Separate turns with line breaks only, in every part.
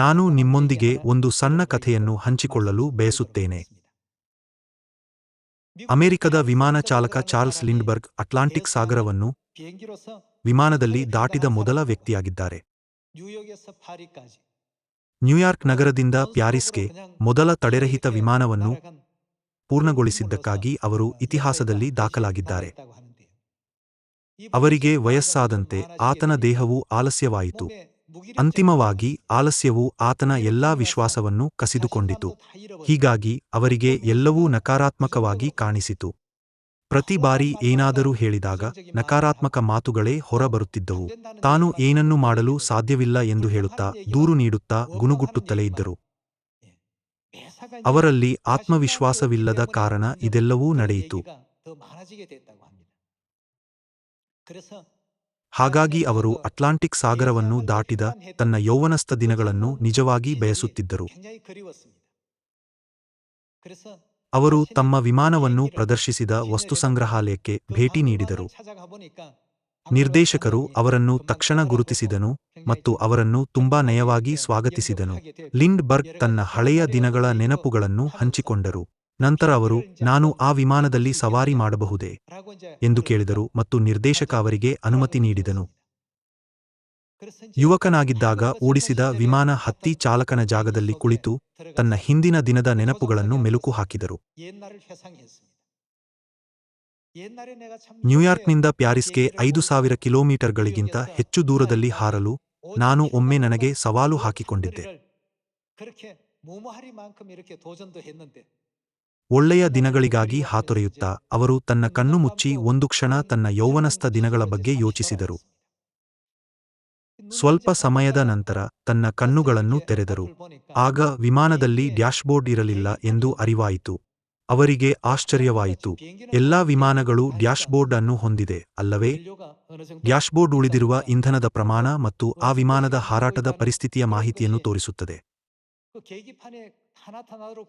ನಾನು ನಿಮ್ಮೊಂದಿಗೆ ಒಂದು ಸಣ್ಣ ಕಥೆಯನ್ನು ಹಂಚಿಕೊಳ್ಳಲು ಬಯಸುತ್ತೇನೆ. ಅಮೆರಿಕದ ವಿಮಾನ ಚಾಲಕ ಚಾರ್ಲ್ಸ್ ಲಿಂಡ್ಬರ್ಗ್ ಅಟ್ಲಾಂಟಿಕ್ ಸಾಗರವನ್ನು ವಿಮಾನದಲ್ಲಿ ದಾಟಿದ ಮೊದಲ ವ್ಯಕ್ತಿಯಾಗಿದ್ದಾರೆ. ನ್ಯೂಯಾರ್ಕ್ ನಗರದಿಂದ ಪ್ಯಾರಿಸ್ಗೆ ಮೊದಲ ತಡೆರಹಿತ ವಿಮಾನವನ್ನು ಪೂರ್ಣಗೊಳಿಸಿದ್ದಕ್ಕಾಗಿ ಅವರು ಇತಿಹಾಸದಲ್ಲಿ ದಾಖಲಾಗಿದ್ದಾರೆ. ಅವರಿಗೆ ವಯಸ್ಸಾದಂತೆ ಆತನ ದೇಹವು ಆಲಸ್ಯವಾಯಿತು. ಅಂತಿಮವಾಗಿ ಆಲಸ್ಯವು ಆತನ ಎಲ್ಲಾ ವಿಶ್ವಾಸವನ್ನು ಕಸಿದುಕೊಂಡಿತು. ಹೀಗಾಗಿ ಅವರಿಗೆ ಎಲ್ಲವೂ ನಕಾರಾತ್ಮಕವಾಗಿ ಕಾಣಿಸಿತು. ಪ್ರತಿ ಬಾರಿ ಏನಾದರೂ ಹೇಳಿದಾಗ ನಕಾರಾತ್ಮಕ ಮಾತುಗಳೇ ಹೊರಬರುತ್ತಿದ್ದವು. ತಾನು ಏನನ್ನು ಮಾಡಲು ಸಾಧ್ಯವಿಲ್ಲ ಎಂದು ಹೇಳುತ್ತಾ ದೂರು ನೀಡುತ್ತಾ ಗುಣಗುಟ್ಟುತ್ತಲೇ ಇದ್ದರು. ಅವರಲ್ಲಿ ಆತ್ಮವಿಶ್ವಾಸವಿಲ್ಲದ ಕಾರಣ ಇದೆಲ್ಲವೂ ನಡೆಯಿತು. ಹಾಗಾಗಿ ಅವರು ಅಟ್ಲಾಂಟಿಕ್ ಸಾಗರವನ್ನು ದಾಟಿದ ತನ್ನ ಯೌವನಸ್ಥ ದಿನಗಳನ್ನು ನಿಜವಾಗಿ ಬಯಸುತ್ತಿದ್ದರು. ಅವರು ತಮ್ಮ ವಿಮಾನವನ್ನು ಪ್ರದರ್ಶಿಸಿದ ವಸ್ತುಸಂಗ್ರಹಾಲಯಕ್ಕೆ ಭೇಟಿ ನೀಡಿದರು. ನಿರ್ದೇಶಕರು ಅವರನ್ನು ತಕ್ಷಣ ಗುರುತಿಸಿದನು ಮತ್ತು ಅವರನ್ನು ತುಂಬಾ ನಯವಾಗಿ ಸ್ವಾಗತಿಸಿದನು. ಲಿಂಡ್ ಬರ್ಗ್ ತನ್ನ ಹಳೆಯ ದಿನಗಳ ನೆನಪುಗಳನ್ನು ಹಂಚಿಕೊಂಡರು. ನಂತರ ಅವರು, ನಾನು ಆ ವಿಮಾನದಲ್ಲಿ ಸವಾರಿ ಮಾಡಬಹುದೇ? ಎಂದು ಕೇಳಿದರು ಮತ್ತು ನಿರ್ದೇಶಕ ಅವರಿಗೆ ಅನುಮತಿ ನೀಡಿದನು. ಯುವಕನಾಗಿದ್ದಾಗ ಓಡಿಸಿದ ವಿಮಾನ ಹತ್ತಿ ಚಾಲಕನ ಜಾಗದಲ್ಲಿ ಕುಳಿತು ತನ್ನ ಹಿಂದಿನ ದಿನದ ನೆನಪುಗಳನ್ನು ಮೆಲುಕು ಹಾಕಿದರು. ನ್ಯೂಯಾರ್ಕ್ನಿಂದ ಪ್ಯಾರಿಸ್ಗೆ ಐದು ಸಾವಿರ ಕಿಲೋಮೀಟರ್ಗಳಿಗಿಂತ ಹೆಚ್ಚು ದೂರದಲ್ಲಿ ಹಾರಲು ನಾನು ಒಮ್ಮೆ ನನಗೆ ಸವಾಲು ಹಾಕಿಕೊಂಡಿದ್ದೆ. ಒಳ್ಳೆಯ ದಿನಗಳಿಗಾಗಿ ಹಾತೊರೆಯುತ್ತಾ ಅವರು ತನ್ನ ಕಣ್ಣು ಮುಚ್ಚಿ ಒಂದು ಕ್ಷಣ ತನ್ನ ಯೌವನಸ್ಥ ದಿನಗಳ ಬಗ್ಗೆ ಯೋಚಿಸಿದರು. ಸ್ವಲ್ಪ ಸಮಯದ ನಂತರ ತನ್ನ ಕಣ್ಣುಗಳನ್ನು ತೆರೆದರು. ಆಗ ವಿಮಾನದಲ್ಲಿ ಡ್ಯಾಶ್ಬೋರ್ಡ್ ಇರಲಿಲ್ಲ ಎಂದು ಅರಿವಾಯಿತು. ಅವರಿಗೆ ಆಶ್ಚರ್ಯವಾಯಿತು. ಎಲ್ಲಾ ವಿಮಾನಗಳು ಡ್ಯಾಶ್ಬೋರ್ಡ್ ಅನ್ನು ಹೊಂದಿದೆ ಅಲ್ಲವೇ? ಡ್ಯಾಶ್ಬೋರ್ಡ್ ಉಳಿದಿರುವ ಇಂಧನದ ಪ್ರಮಾಣ ಮತ್ತು ಆ ವಿಮಾನದ ಹಾರಾಟದ ಪರಿಸ್ಥಿತಿಯ ಮಾಹಿತಿಯನ್ನು ತೋರಿಸುತ್ತದೆ.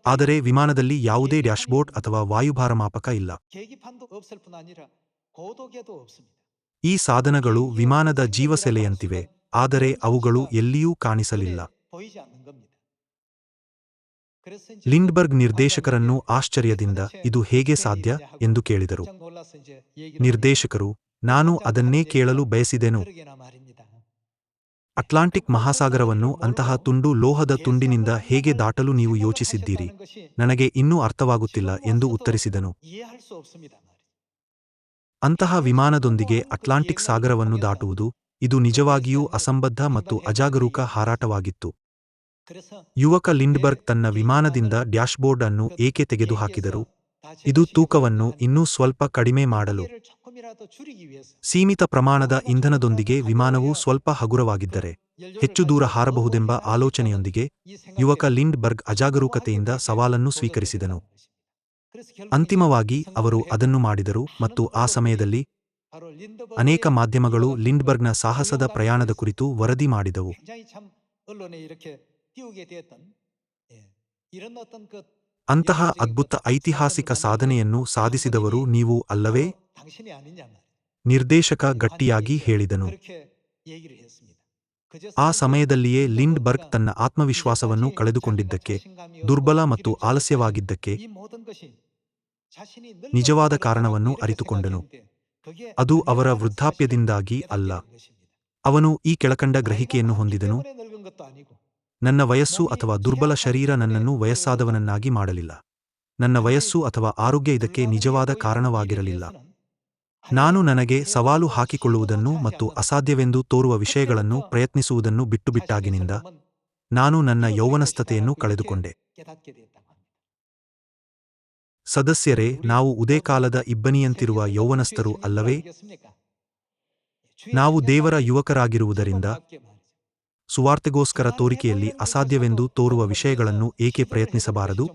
ಆದರೆ ವಿಮಾನದಲ್ಲಿ ಯಾವುದೇ ಡ್ಯಾಶ್ಬೋರ್ಡ್ ಅಥವಾ ವಾಯುಭಾರ ಮಾಪಕ ಇಲ್ಲ ಈ ಸಾಧನಗಳು ವಿಮಾನದ ಜೀವಸೆಲೆಯಂತಿವೆ. ಆದರೆ ಅವುಗಳು ಎಲ್ಲಿಯೂ ಕಾಣಿಸಲಿಲ್ಲ. ಲಿಂಡ್ಬರ್ಗ್ ನಿರ್ದೇಶಕರನ್ನು ಆಶ್ಚರ್ಯದಿಂದ ಇದು ಹೇಗೆ ಸಾಧ್ಯ ಎಂದು ಕೇಳಿದರು. ನಿರ್ದೇಶಕರು ನಾನು ಅದನ್ನೇ ಕೇಳಲು ಬಯಸಿದೆನು. ಅಟ್ಲಾಂಟಿಕ್ ಮಹಾಸಾಗರವನ್ನು ಅಂತಹ ತುಂಡು ಲೋಹದ ತುಂಡಿನಿಂದ ಹೇಗೆ ದಾಟಲು ನೀವು ಯೋಚಿಸಿದ್ದೀರಿ? ನನಗೆ ಇನ್ನೂ ಅರ್ಥವಾಗುತ್ತಿಲ್ಲ ಎಂದು ಉತ್ತರಿಸಿದನು. ಅಂತಹ ವಿಮಾನದೊಂದಿಗೆ ಅಟ್ಲಾಂಟಿಕ್ ಸಾಗರವನ್ನು ದಾಟುವುದು ಇದು ನಿಜವಾಗಿಯೂ ಅಸಂಬದ್ಧ ಮತ್ತು ಅಜಾಗರೂಕ ಹಾರಾಟವಾಗಿತ್ತು. ಯುವಕ ಲಿಂಡ್ಬರ್ಗ್ ತನ್ನ ವಿಮಾನದಿಂದ ಡ್ಯಾಶ್ಬೋರ್ಡ್ ಅನ್ನು ಏಕೆ ತೆಗೆದುಹಾಕಿದರು? ಇದು ತೂಕವನ್ನು ಇನ್ನೂ ಸ್ವಲ್ಪ ಕಡಿಮೆ ಮಾಡಲು. ಸೀಮಿತ ಪ್ರಮಾಣದ ಇಂಧನದೊಂದಿಗೆ ವಿಮಾನವು ಸ್ವಲ್ಪ ಹಗುರವಾಗಿದ್ದರೆ ಹೆಚ್ಚು ದೂರ ಹಾರಬಹುದೆಂಬ ಆಲೋಚನೆಯೊಂದಿಗೆ ಯುವಕ ಲಿಂಡ್ ಬರ್ಗ್ ಅಜಾಗರೂಕತೆಯಿಂದ ಸವಾಲನ್ನು ಸ್ವೀಕರಿಸಿದನು. ಅಂತಿಮವಾಗಿ ಅವರು ಅದನ್ನು ಮಾಡಿದರು ಮತ್ತು ಆ ಸಮಯದಲ್ಲಿ ಅನೇಕ ಮಾಧ್ಯಮಗಳು ಲಿಂಡ್ಬರ್ಗ್ನ ಸಾಹಸದ ಪ್ರಯಾಣದ ಕುರಿತು ವರದಿ ಮಾಡಿದವು. ಅಂತಹ ಅದ್ಭುತ ಐತಿಹಾಸಿಕ ಸಾಧನೆಯನ್ನು ಸಾಧಿಸಿದವರು ನೀವು ಅಲ್ಲವೇ? ನಿರ್ದೇಶಕ ಗಟ್ಟಿಯಾಗಿ ಹೇಳಿದನು. ಆ ಸಮಯದಲ್ಲಿಯೇ ಲಿಂಡ್ ಬರ್ಗ್ ತನ್ನ ಆತ್ಮವಿಶ್ವಾಸವನ್ನು ಕಳೆದುಕೊಂಡಿದ್ದಕ್ಕೆ ದುರ್ಬಲ ಮತ್ತು ಆಲಸ್ಯವಾಗಿದ್ದಕ್ಕೆ ನಿಜವಾದ ಕಾರಣವನ್ನು ಅರಿತುಕೊಂಡನು. ಅದು ಅವರ ವೃದ್ಧಾಪ್ಯದಿಂದಾಗಿ ಅಲ್ಲ. ಅವನು ಈ ಕೆಳಕಂಡ ಗ್ರಹಿಕೆಯನ್ನು ಹೊಂದಿದನು. ನನ್ನ ವಯಸ್ಸು ಅಥವಾ ದುರ್ಬಲ ಶರೀರ ನನ್ನನ್ನು ವಯಸ್ಸಾದವನನ್ನಾಗಿ ಮಾಡಲಿಲ್ಲ. ನನ್ನ ವಯಸ್ಸು ಅಥವಾ ಆರೋಗ್ಯ ಇದಕ್ಕೆ ನಿಜವಾದ ಕಾರಣವಾಗಿರಲಿಲ್ಲ. ನಾನು ನನಗೆ ಸವಾಲು ಹಾಕಿಕೊಳ್ಳುವುದನ್ನು ಮತ್ತು ಅಸಾಧ್ಯವೆಂದು ತೋರುವ ವಿಷಯಗಳನ್ನು ಪ್ರಯತ್ನಿಸುವುದನ್ನು ಬಿಟ್ಟುಬಿಟ್ಟಾಗಿನಿಂದ ನಾನು ನನ್ನ ಯೌವನಸ್ಥತೆಯನ್ನು ಕಳೆದುಕೊಂಡೆ. ಸದಸ್ಯರೇ, ನಾವು ಉದೇಕಾಲದ ಇಬ್ಬನಿಯಂತಿರುವ ಯೌವನಸ್ಥರು ಅಲ್ಲವೇ? ನಾವು ದೇವರ ಯುವಕರಾಗಿರುವುದರಿಂದ ಸುವಾರ್ತೆಗೋಸ್ಕರ ತೋರಿಕೆಯಲ್ಲಿ ಅಸಾಧ್ಯವೆಂದು ತೋರುವ ವಿಷಯಗಳನ್ನು ಏಕೆ ಪ್ರಯತ್ನಿಸಬಾರದು?